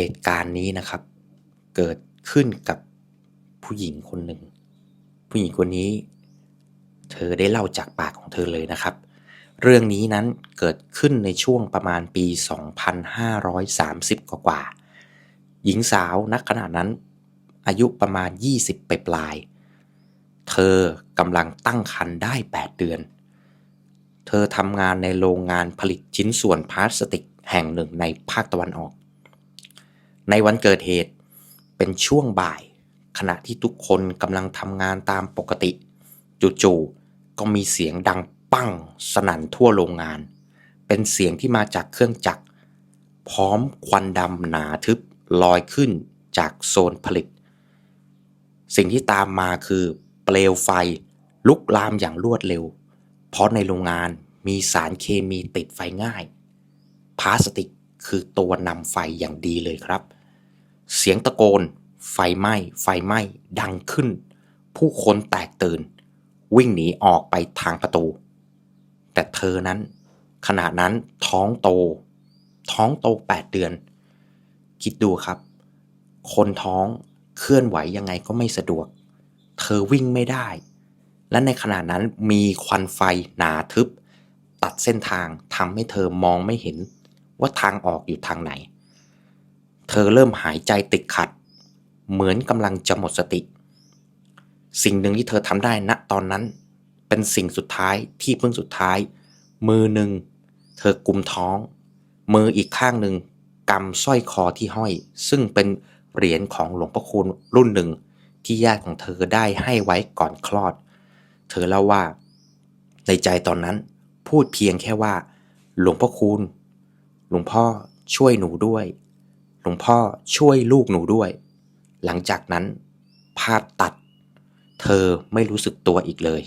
เหตุการณ์นี้นะครับ เกิดขึ้นกับผู้หญิงคนหนึ่ง ผู้หญิงคนนี้ เธอได้เล่าจากปากของเธอเลยนะครับ เรื่องนี้นั้นเกิดขึ้นในช่วงประมาณปี 2530 กว่ากว่าๆหญิงสาวนักขณะนั้นอายุประมาณ 20 ไปปลาย เธอกำลังตั้งครรภ์ได้ 8 เดือน เธอทำงานในโรงงานผลิตชิ้นส่วนพลาสติกแห่งหนึ่งในภาคตะวันออก ในวันเกิดเหตุ เป็นช่วงบ่าย ขณะที่ทุกคนกำลังทำงานตามปกติ จู่ๆก็มีเสียงดังปั้งสนั่นทั่วโรงงาน เป็นเสียงที่มาจากเครื่องจักร พร้อมควันดำหนาทึบลอยขึ้นจากโซนผลิต สิ่งที่ตามมาคือ เปลวไฟลุกลามอย่างรวดเร็ว เพราะในโรงงานมีสารเคมีติดไฟง่ายพลาสติกคือตัวนำไฟอย่างดีเลยครับ เสียงตะโกน ไฟไหม้ ไฟไหม้ ดังขึ้น ผู้คนแตกตื่น วิ่งหนีออกไปทางประตู แต่เธอนั้น ขณะนั้นท้องโต ท้องโตแปดเดือน คิดดูครับ คนท้องเคลื่อนไหวยังไงก็ไม่สะดวก เธอวิ่งไม่ได้ และในขณะนั้นมีควันไฟหนาทึบ ตัดเส้นทางทำให้เธอมองไม่เห็นว่าทางออกอยู่ทางไหน อเริ่มหายใจติดขัด เหมือนกำลังจะหมดสติ สิ่งหนึ่งที่เธอทำได้ณตอนนั้น เป็นสิ่งสุดท้ายที่เพิ่งสุดท้าย มือหนึ่ง เธอกุมท้อง มืออีกข้างหนึ่งกำสร้อยคอที่ห้อย ซึ่งเป็นเหรียญของหลวงพ่อคูณรุ่นหนึ่ง ที่ญาติของเธอได้ให้ไว้ก่อนคลอด เธอเล่าว่า ในใจตอนนั้นพูดเพียงแค่ว่า หลวงพ่อคูณหลวงพ่อช่วยหนูด้วย หลวงพ่อช่วยลูกหนูด้วย หลังจากนั้น ภาพตัด เธอไม่รู้สึกตัวอีกเลย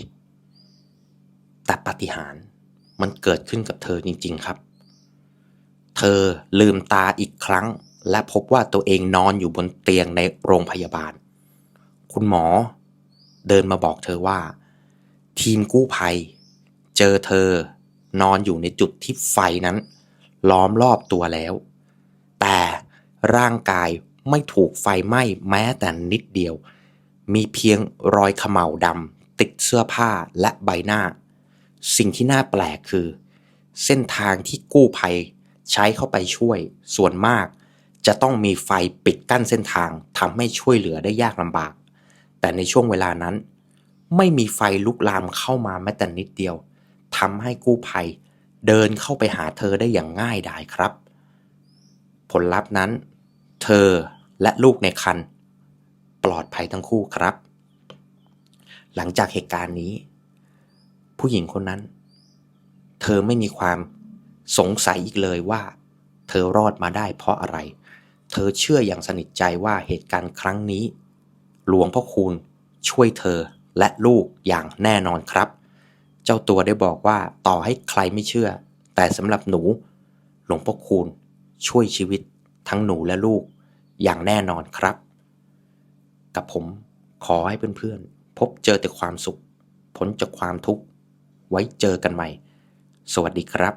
แต่ปาฏิหาริย์มันเกิดขึ้นกับเธอจริง ๆครับ เธอลืมตาอีกครั้ง และพบว่าตัวเองนอนอยู่บนเตียงในโรงพยาบาล คุณหมอ เดินมาบอกเธอว่า ทีมกู้ภัย เจอเธอนอนอยู่ในจุดที่ไฟนั้น ล้อมรอบตัวแล้ว ร่างกายไม่ถูกไฟไหม้แม้แต่นิดเดียว มีเพียงรอยเขม่าดำติดเสื้อผ้าและใบหน้า สิ่งที่น่าแปลกคือ เส้นทางที่กู้ภัยใช้เข้าไปช่วยส่วนมาก จะต้องมีไฟปิดกั้นเส้นทางทำให้ช่วยเหลือได้ยากลำบาก แต่ในช่วงเวลานั้น ไม่มีไฟลุกลามเข้ามาแม้แต่นิดเดียวทำให้กู้ภัย เดินเข้าไปหาเธอได้อย่างง่ายดายครับ ผลลัพธ์นั้น เธอและลูกในครรภ์ปลอดภัยทั้งคู่ครับ หลังจากเหตุการณ์นี้ ผู้หญิงคนนั้น เธอไม่มีความสงสัยอีกเลยว่า เธอรอดมาได้เพราะอะไร เธอเชื่ออย่างสนิทใจว่าเหตุการณ์ครั้งนี้ หลวงพ่อคูณช่วยเธอและลูกอย่างแน่นอนครับ เจ้าตัวได้บอกว่าต่อให้ใครไม่เชื่อ แต่สำหรับหนู หลวงพ่อคูณช่วยชีวิต ทั้งหนูและลูกอย่างแน่นอนครับ กับผมขอให้เพื่อนๆ พบเจอแต่ความสุข พ้นจากความทุกข์ ไว้เจอกันใหม่ สวัสดีครับ